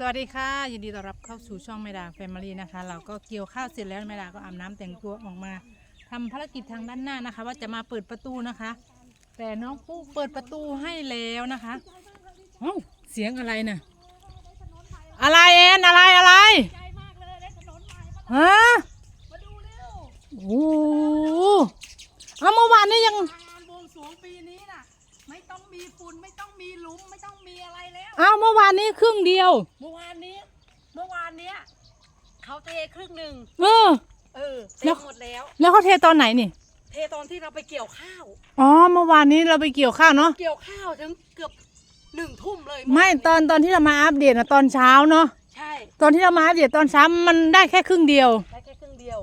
สวัสดีค่ะยินดีต้อนรับเข้าสู่ช่องเมดาแฟมิลี่นะคะ เราก็เกี่ยวข้าวเสร็จแล้วเมดาก็อาบน้ำแต่งตัวออกมาทำภารกิจทางด้านหน้านะคะ ว่าจะมาเปิดประตูนะคะ แต่น้องปุ๊เปิดประตูให้แล้วนะคะเอ้าเสียงอะไรน่ะอะไรแอนอะไรอะไรฮะโอ้โหเอาเมื่อวานนี้ยังงานบวงสรวงปีนี้น่ะ ไม่ต้องมีฝุ่นไม่ต้องมีหลุมไม่ต้องมีอะไรแล้วเอาเมื่อวานนี้ครึ่งเดียว เมื่อวานนี้ เมื่อวานเนี้ยเขาเทครึ่งหนึ่งเออ เออเทแล้ว หมดแล้ว แล้วเขาเทตอนไหนนี่ เทตอนที่เราไปเกี่ยวข้าว อ๋อเมื่อวานนี้เราไปเกี่ยวข้าวเนาะเกี่ยวข้าวถึงเกือบหนึ่งทุ่มเลยไม่ตอนตอนที่เรามาอัปเดตนะตอนเช้าเนาะใช่ตอนที่เรามาอัปเดตตอนเช้ามันได้แค่ครึ่งเดียวได้แค่ครึ่งเดียว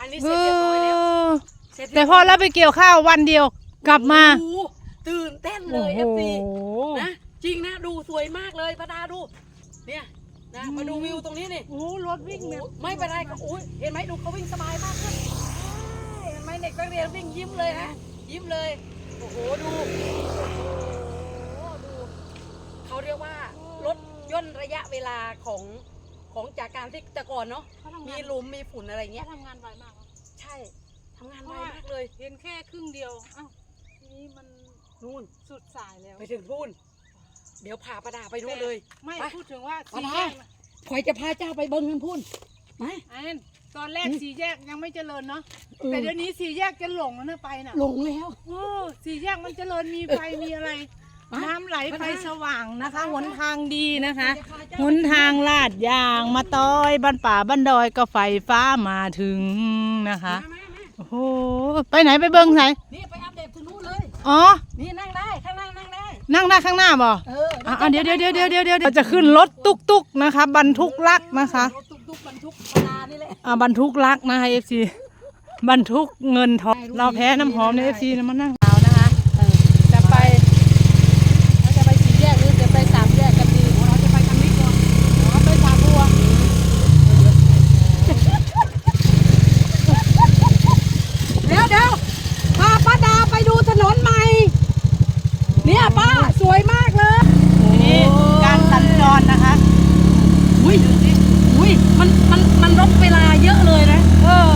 อันนี้เอเสร็จเรียบร้อยแล้วอเสร็จแต่พอเราไปเกี่ยวข้าววันเดียวกลับมา โอ้โห ตื่นเต้นเลโอ้ยโหเอฟซีนะจริงนะดูสวยมากเลยป้าดาดูเนี่ยนะมาดูวิวตรงนี้นี่โอ้รถวิ่งแบบไม่เป็นไรครับอุ้ยเห็นไหมดูเขาวิ่งสบายมากขึ้นเห็นไหมเด็กนักเรียนวิ่งยิ้มเลยฮะยิ้มเลยโอ้โหดูโอ้โหดูเขาเรียกว่าลดย่นระยะเวลาของของจากการที่แต่ก่อนเนาะเขาทำมีงานหลุมมีฝุ่นอะไรเงี้ยเขาทำงานไวมากเนอะใช่ทำงานไวมากเลยเห็นแค่ครึ่งเดียวอ้าวทีนี้มัน นู่นสุดสายแล้วไปถึงพูนเดี๋ยวพาประดาไปนู่นเลย ไม่ไป พูดถึงว่าไปสี่นะแยกน่ะคอยจะพาเจ้าไปเบิ้งกันพูนไหมไอ้นั่นตอนแรกสี่แยกยังไม่เจริญเนาะเออแต่เดี๋ยวนี้สี่แยกจะหลงแล้วนะไปน่ะหลงแล้ว โอ้สี่แยกมันเจริญมีไฟมีอะไร ไปน้ำไหลไปไฟนะสว่างนะคะหนทางดีนะคะจะพาเจ้าหนทางลาดยางมาต้อยบ้านป่าบ้านดอยก็ไฟฟ้ามาถึงนะคะ มามามา โอ้โหไปไหนไปเบิ้งไหนนี่ไปอัปเดตถึงนู่นเลย อ๋อ นี่นั่งได้ข้างล่างนั่งได้ นั่งได้ข้างหน้าบ่เอออะเดี๋ยวเดี๋ยวเดี๋ยวเดี๋ยวเดี๋ยวเดี๋ยวเราจะขึ้นรถตุกตุกๆนะคะบรรทุกลักนะคะรถตุกๆบรรทุกปลานี่แหละอ่าบรรทุกลักนะคะเอฟซีบรรทุกเงินทองเราแพ้น้ำหอมในเอฟซีนะมานั่งเอานะคะ จะไปเราจะไปสี่แยกหรือจะไปสามแยกกันดี เราจะไปทางนี้ก่อน อ๋อไปสามบัว เดี๋ยวเดี๋ยวพาป้าดาไปดูถนนใหม่ เนี่ยป้าสวยมากเลยนี่การสัญจรนะคะ อุ้ยอุ้ยมันมันมันรบเวลาเยอะเลยนะ เออ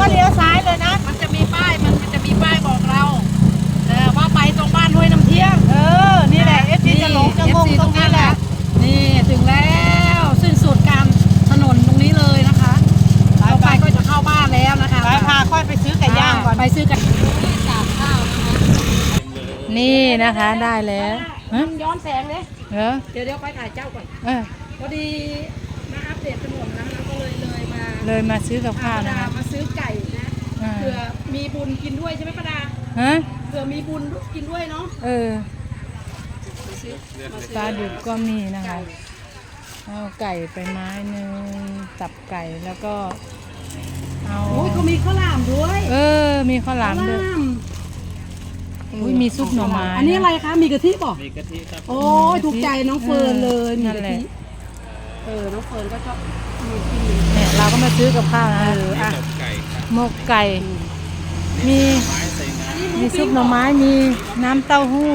ก็เลี้ยวซ้ายเลยนะ มันจะมีป้าย มันจะมีป้ายบอกเราเออว่าไปตรงบ้านห้วยน้ำเที่ยง เออ นี่แหละเอฟซีจะหลงจะงงตรงนี้แหละ นี่ถึงแล้วสิ้นสุดการถนนตรงนี้เลยนะคะเราไปก็จะเข้าบ้านแล้วนะคะไปพาค่อยไปซื้อไก่ย่างก่อน ไปซื้อไก่นี่นะคะได้แล้วย้อนแสงเลยเดี๋ยวเดี๋ยวไปถ่ายเจ้าก่อนพอดีมาอัปเดตถนนนะคะ ลยมาซื้อกับข้าวป้านะดาคะ มาซื้อไก่นะอ่า เผื่อมีบุญกินด้วยใช่ไหมป้าดาฮะ เผื่อมีบุญกินด้วยเนาะเออ มาซื้อมาซื้อปลาดุกก็มีนะคะไก่เอาไก่ไปไม้หนึ่งตับไก่แล้วก็ เอาโอ้ยเขามีข้าวหลามด้วยเออ มีข้าวหลามด้วยข้วหอุ้ยมีซุปหน่อไม้อันนี้อะไรคะมีกะทิป่ะมีกะทิครับโอ้ยถูกใจน้องเฟิร์นเลยมีนั่นกะแหละทิ เออ น้องเฟิร์นก็ชอบมีกินอยู่เนี่ยเราก็มาซื้อกับข้าวนะเออมีอะหมกไก่ครับหมกไก่ มี ไม้ใส่งามีซุปหน่อไม้มีน้ำเต้าหู้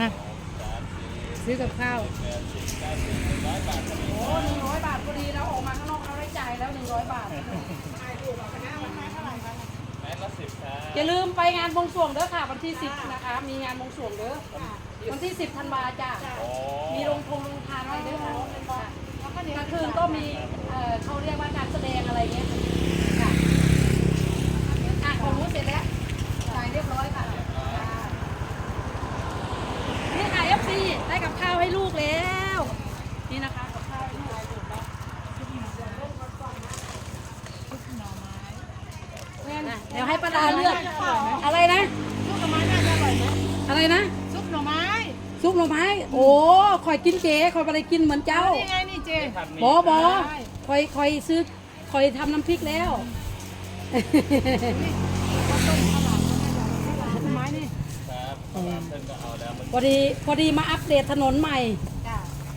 มาซื้อกับข้าวโอ้หนึ่งร้อยบาทพอดีเราออกมาข้างนอกเราได้จ่ายแล้วหนึ่งร้อยบาทแม้ ละสิบครับอย่าลืมไปงานบวงสรวงเด้อค่ะ วันที่สิบนะคะ มีงานบวงสรวงเด้อวันที่สิบธันวาจ้ะอ๋อมีโรงทงโรงทานอะไรด้วยค่ะกลางคืนก็มีเอ่อเขาเรียกว่าการแสดงอะไรเงี้ยค่ะอะของนู้นเสร็จแล้วจ่ายเรียบร้อยค่ะนี่ค่ะ FC ได้กับข้าวให้ลูกแล้ว นี่นะคะกับข้าวให้ลูกเดี๋ยวให้ป้าดาเลือกอะไรนะ ซุปหน่อไม้น่าจะอร่อยไหม อะไรนะ ซุปหน่อไม้ซุปหน่อไม้ โอ้คอยกินเจคอยไปได้กินเหมือนเจ้านี่ไงนี่เจทำนี่บอบอคอยคอยซื้อคอยทำน้ำพริกแล้วไม้นี่ครับข้าวหลามเพิ่นก็เอาแล้วมันพอดีพอดีมาอัปเดตถนนใหม่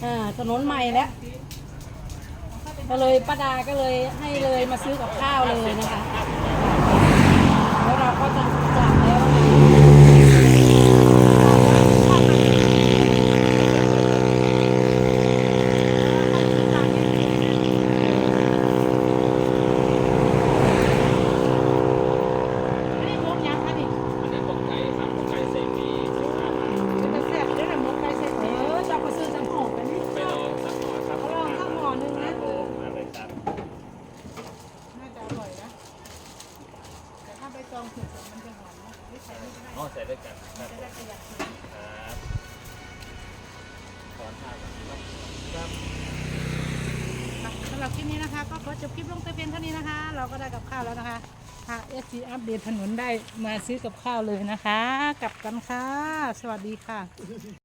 อ่าถนนใหม่แล้วก็เลยป้าดาก็เลยให้เลยมาซื้อกับข้าวเลยนะคะ แล้วเราก็จะกลับแล้ว นี่หมกยังคะนี่ อันนี้หมกไก่ครับหมกไก่ใส่หมีสิบห้าบาท จะแซ่บเดี๋ยวเราหมกไก่เสร็จ เออจะมาซื้อจังหอมกันนี่ ไปลองสักหน่อยครับ ลองสักห่อหนึ่งนะ มาเลยครับ น่าจะอร่อยนะ แต่ถ้าใบตองถูกมันจะหอมนะไม่ใส่ไม่ได้ อ๋อใส่ด้วย กันครับผมครับขอทานครับครับสำหรับคลิปนี้นะคะ ก็ขอจบคลิปลงแต่เพียงเท่านี้นะคะ เราก็ได้กับข้าวแล้วนะคะค่ะเอสซีอัปเดตถนนได้มาซื้อกับข้าวเลยนะคะ กลับกันค่ะ สวัสดีค่ะ